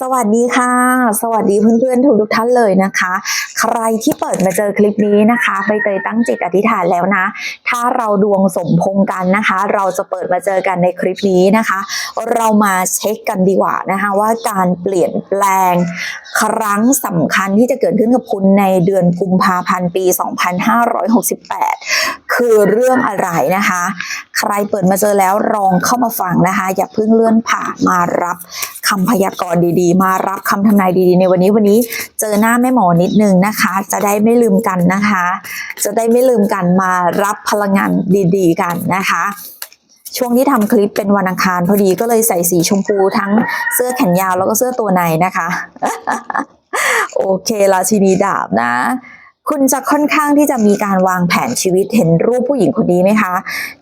สวัสดีค่ะ สวัสดีเพื่อนๆทุกทุกท่านเลยนะคะ ใครที่เปิดมาเจอคลิปนี้นะคะใบเตยตั้งจิตอธิษฐานแล้วนะ ถ้าเราดวงสมพงกันนะคะ เราจะเปิดมาเจอกันในคลิปนี้นะคะ เรามาเช็คกันดีกว่านะคะว่าการเปลี่ยนแปลงครั้งสำคัญที่จะเกิดขึ้นกับคุณในเดือนกุมภาพันธ์ปี 2568คือเรื่องอะไรนะคะ ใครเปิดมาเจอแล้วลองเข้ามาฟังนะคะ อย่าเพิ่งเลื่อนผ่านมารับคำพยากรณ์ดีๆ มารับคำทำนายดีๆ ในวันนี้วันนี้เจอหน้าแม่หมอนิดนึงนะคะ จะได้ไม่ลืมกันนะคะ จะได้ไม่ลืมกันมารับพลังงานดีๆ กันนะคะช่วงที่ทำคลิปเป็นวันอังคารพอดีก็เลยใส่สีชมพูทั้งเสื้อแขนยาวแล้วก็เสื้อตัวในนะคะ โอเคราชินีดาบนะ คุณจะค่อนข้างที่จะมีการวางแผนชีวิตเห็นรูปผู้หญิงคนนี้ไหมคะ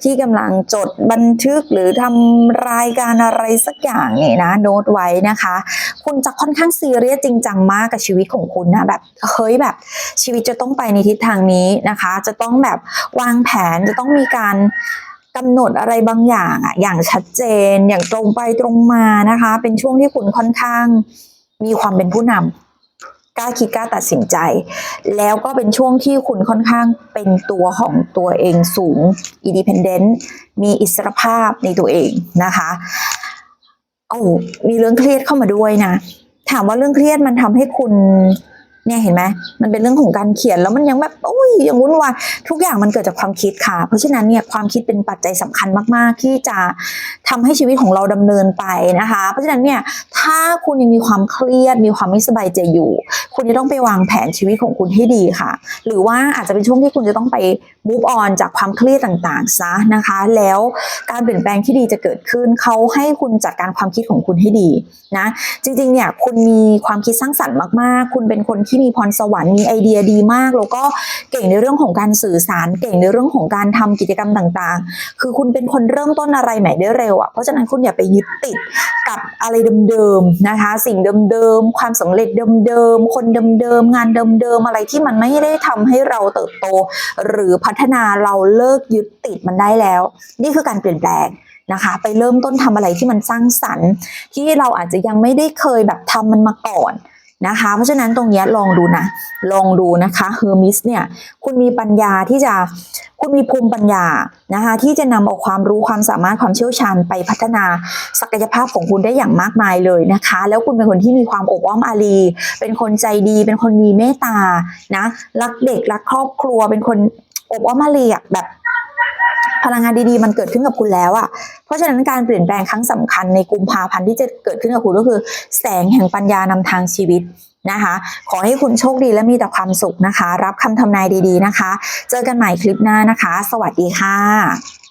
ที่กำลังจดบันทึกหรือทำรายการอะไรสักอย่างเนี่ยนะโน้ตไว้นะคะ คุณจะค่อนข้างซีเรียสจริงจังมากกับชีวิตของคุณนะแบบเฮ้ยแบบชีวิตจะต้องไปในทิศทางนี้นะคะ จะต้องแบบวางแผนจะต้องมีการกำหนดอะไรบางอย่างอะอย่างชัดเจนอย่างตรงไปตรงมานะคะ เป็นช่วงที่คุณค่อนข้างมีความเป็นผู้นำ กล้าคิดกล้าตัดสินใจ แล้วก็เป็นช่วงที่คุณค่อนข้างเป็นตัวของตัวเองสูงอินดิเพนเดนต์มีอิสรภาพในตัวเองนะคะโอ้มีเรื่องเครียดเข้ามาด้วยนะ ถามว่าเรื่องเครียดมันทำให้คุณ เนี่ยเห็นไหมมันเป็นเรื่องของการเขียนแล้วมันยังแบบโอ้ยยังวุ่นวายทุกอย่างมันเกิดจากความคิดค่ะ เพราะฉะนั้นเนี่ยความคิดเป็นปัจจัยสำคัญมาก ๆ ที่จะทำให้ชีวิตของเราดำเนินไปนะคะ เพราะฉะนั้นเนี่ยถ้าคุณยังมีความเครียด มีความไม่สบายใจอยู่ คุณจะต้องไปวางแผนชีวิตของคุณให้ดีค่ะ หรือว่าอาจจะเป็นช่วงที่คุณจะต้องไป move on จากความเครียดต่างๆซะนะคะ แล้วการเปลี่ยนแปลงที่ดีจะเกิดขึ้นเขาให้คุณจัดการความคิดของคุณให้ดีนะจริงๆเนี่ยคุณมีความคิดสร้างสรรค์มากๆ คุณเป็นคนที่ที่มีพรสวรรค์มีไอเดียดีมาก แล้วก็เก่งในเรื่องของการสื่อสาร เก่งในเรื่องของการทำกิจกรรมต่างๆ คือคุณเป็นคนเริ่มต้นอะไรใหม่ได้เร็วอะเพราะฉะนั้นคุณอย่าไปยึดติดกับอะไรเดิมๆนะคะ สิ่งเดิมๆความสำเร็จเดิมๆคนเดิมๆงานเดิมๆอะไรที่มันไม่ได้ทำให้เราเติบโต หรือพัฒนาเราเลิกยึดติดมันได้แล้ว นี่คือการเปลี่ยนแปลงนะคะไปเริ่มต้นทำอะไรที่มันสร้างสรรค์ ที่เราอาจจะยังไม่ได้เคยแบบทำมันมาก่อน นะคะ เพราะฉะนั้นตรงนี้ลองดูนะ ลองดูนะคะเฮอร์มิสเนี่ยคุณมีปัญญาที่จะคุณมีภูมิปัญญานะคะที่จะนำเอาความรู้ความสามารถความเชี่ยวชาญไปพัฒนาศักยภาพของคุณได้อย่างมากมายเลยนะคะ แล้วคุณเป็นคนที่มีความอบอ้อมอารี เป็นคนใจดี เป็นคนมีเมตตานะรักเด็กรักครอบครัวเป็นคนอบอ้อมอารีแบบ พลังงานดีๆ มันเกิดขึ้นกับคุณแล้วอะเพราะฉะนั้นการเปลี่ยนแปลงครั้งสำคัญในกุมภาพันธ์ที่จะเกิดขึ้นกับคุณก็คือ แสงแห่งปัญญานำทางชีวิตนะคะ ขอให้คุณโชคดีและมีแต่ความสุขนะคะ รับคำทำนายดีๆนะคะ เจอกันใหม่คลิปหน้านะคะ สวัสดีค่ะ